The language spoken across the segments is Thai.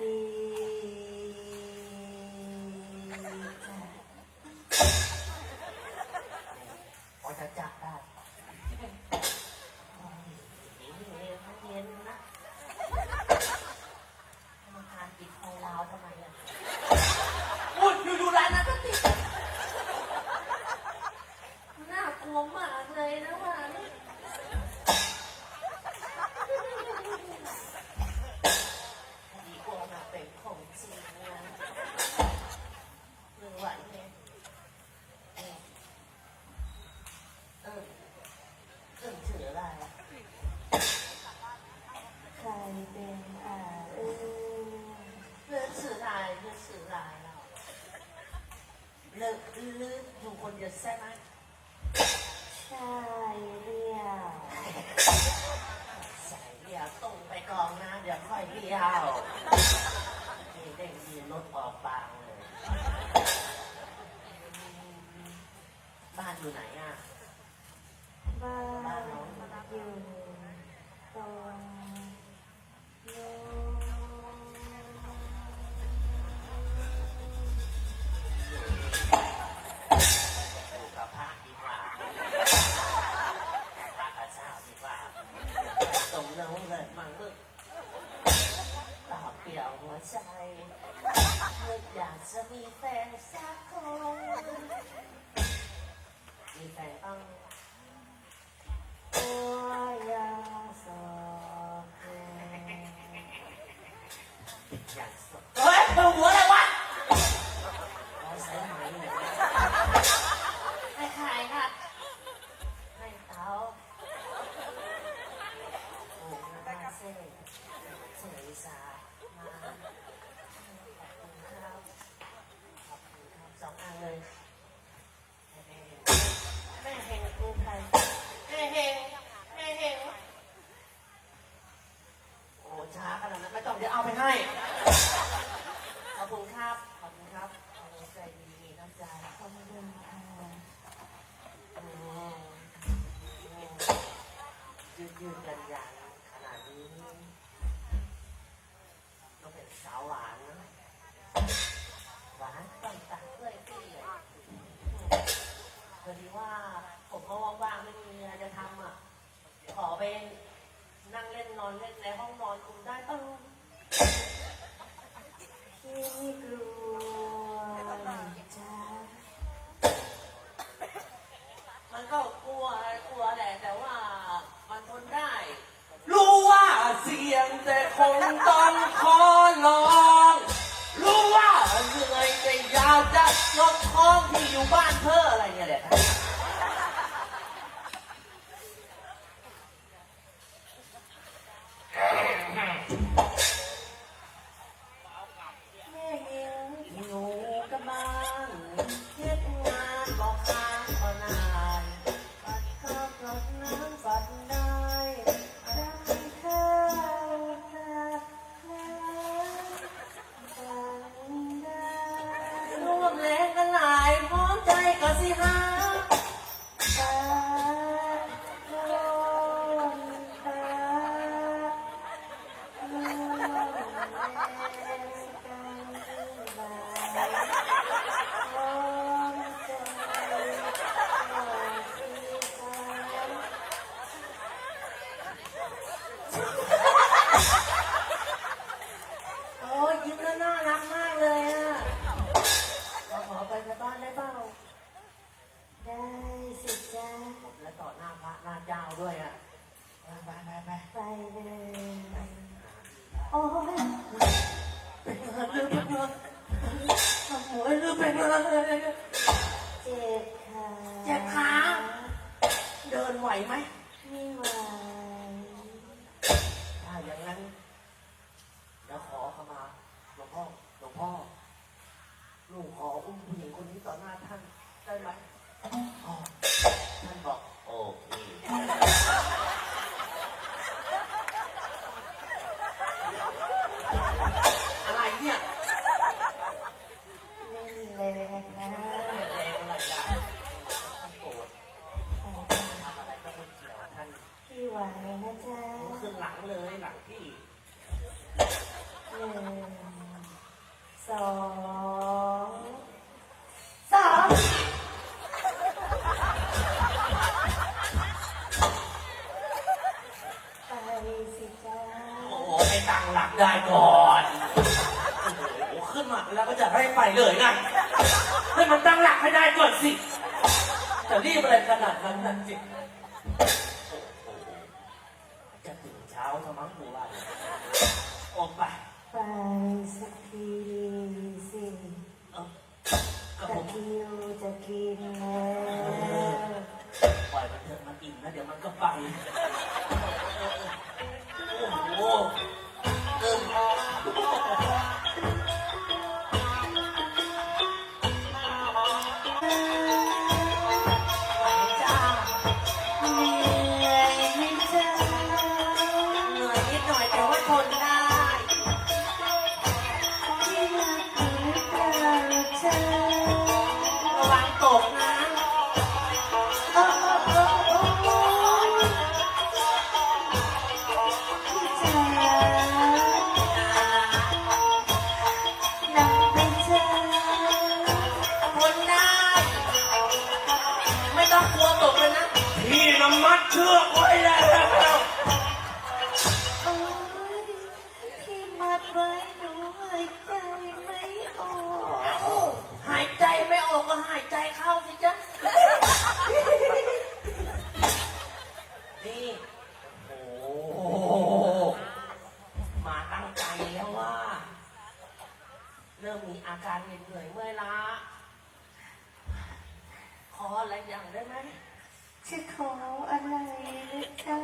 วั เลือกเลิกอยู่คนเดียวใช่ไหมใช่เรียวใส่เดียวตรงไปกองนะ เดี๋ยวค่อยเรียวนี่เด้งดีรถออกบางเลย บ้านอยู่ไหนอะ ใจเธออยากจะมีแฟนสักคนมีแฟนต้องตัวยังสอบอยากสดเฮ้ยหัวอะไร ไม่ต้องเอาไปให้ ขอบคุณครับ ขอบคุณครับขอบคุณใจดีน้ำใจขอบคุณค่ะอืมยืดยืดยันยันขนาดนี้ต้องเป็นสาวหวานนะหวานต้องตักเพื่อยเปรี้ยพอดีว่าผมก็ว่างๆไม่มีอะไรจะทำอะ ขอไปนั่งเล่นนอนเล่นในห้องนอนคุณได้ปะพี่ ไม่กลัวจ้ามันก็กลัวกลัวแหละแต่ว่ามันทนได้ รู้ว่าเสียงแต่คงต้องขอลอง รู้ว่าเหนื่อยแต่อยากจะยกท้องที่อยู่บ้านเธออะไร la paz. ตั้งหลักได้ก่อนโอ้ขึ้นมาแล้วก็จะให้ไปเลยนะให้มันตั้งหลักให้ได้ก่อนสิจะรีบอะไรขนาดนั้นนั่นสิจะตื่นเช้าทำมั้งกูว่าออกไป ไปสักที การเหนื่อยเมื่อยล้า ขออะไรอย่างได้ไหมจะขออะไรนะจ๊ะ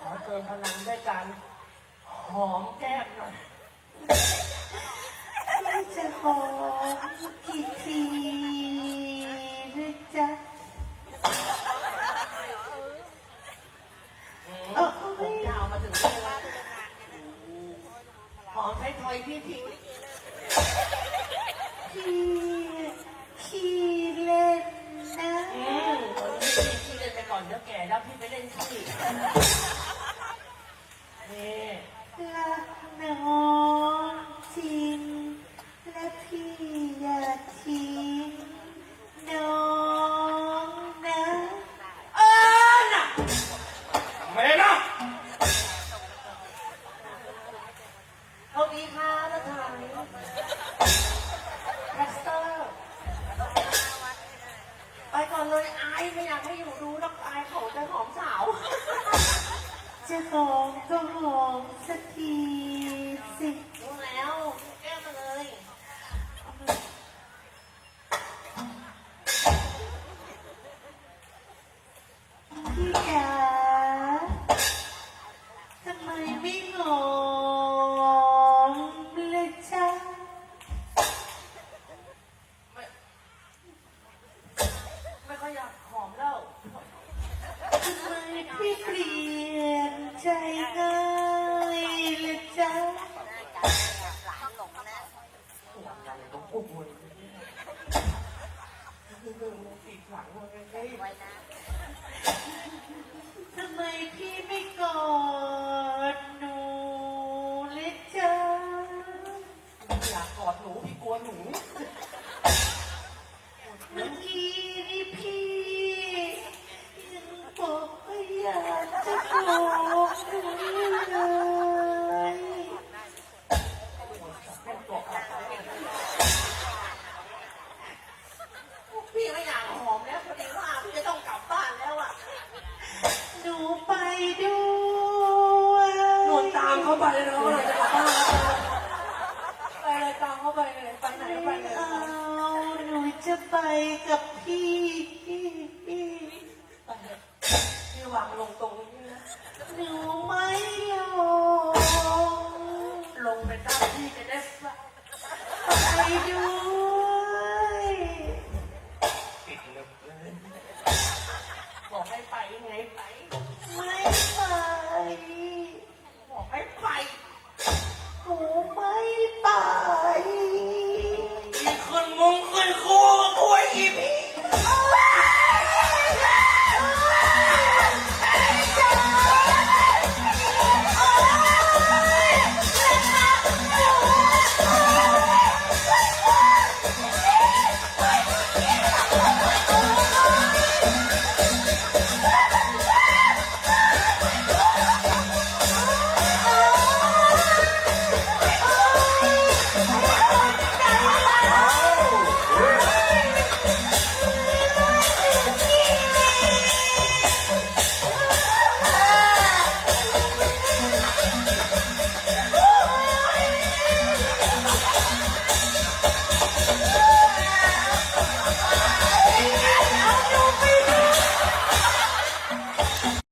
ขอเติมพลังด้วยการหอมแก้มหน่อย พี่เล่นไปก่อนเดี๋วแกแล้วพี่ไปเล่นที่ นี่รักน้องจริง และพี่อย่าทิ้งน้องนะเออนะไม่นะเขาอีค่าล้วทาย ก่อเลยอายไม่อยากให้อยู่รู้นักอายเขาจะหอมสาว จะหอมก็หอมสักที ค์เข้าไปเลยน้องเราจะกลับบ้าไปเลยตามเข้าไปเลยไปไหนก็ไปเลยเอาหนูจะไปกับพี่พี่พี่ไปเลพี่วางลงตรงนี้นะหนูไม่ยอมลงไปตามพี่จะได้ไปดู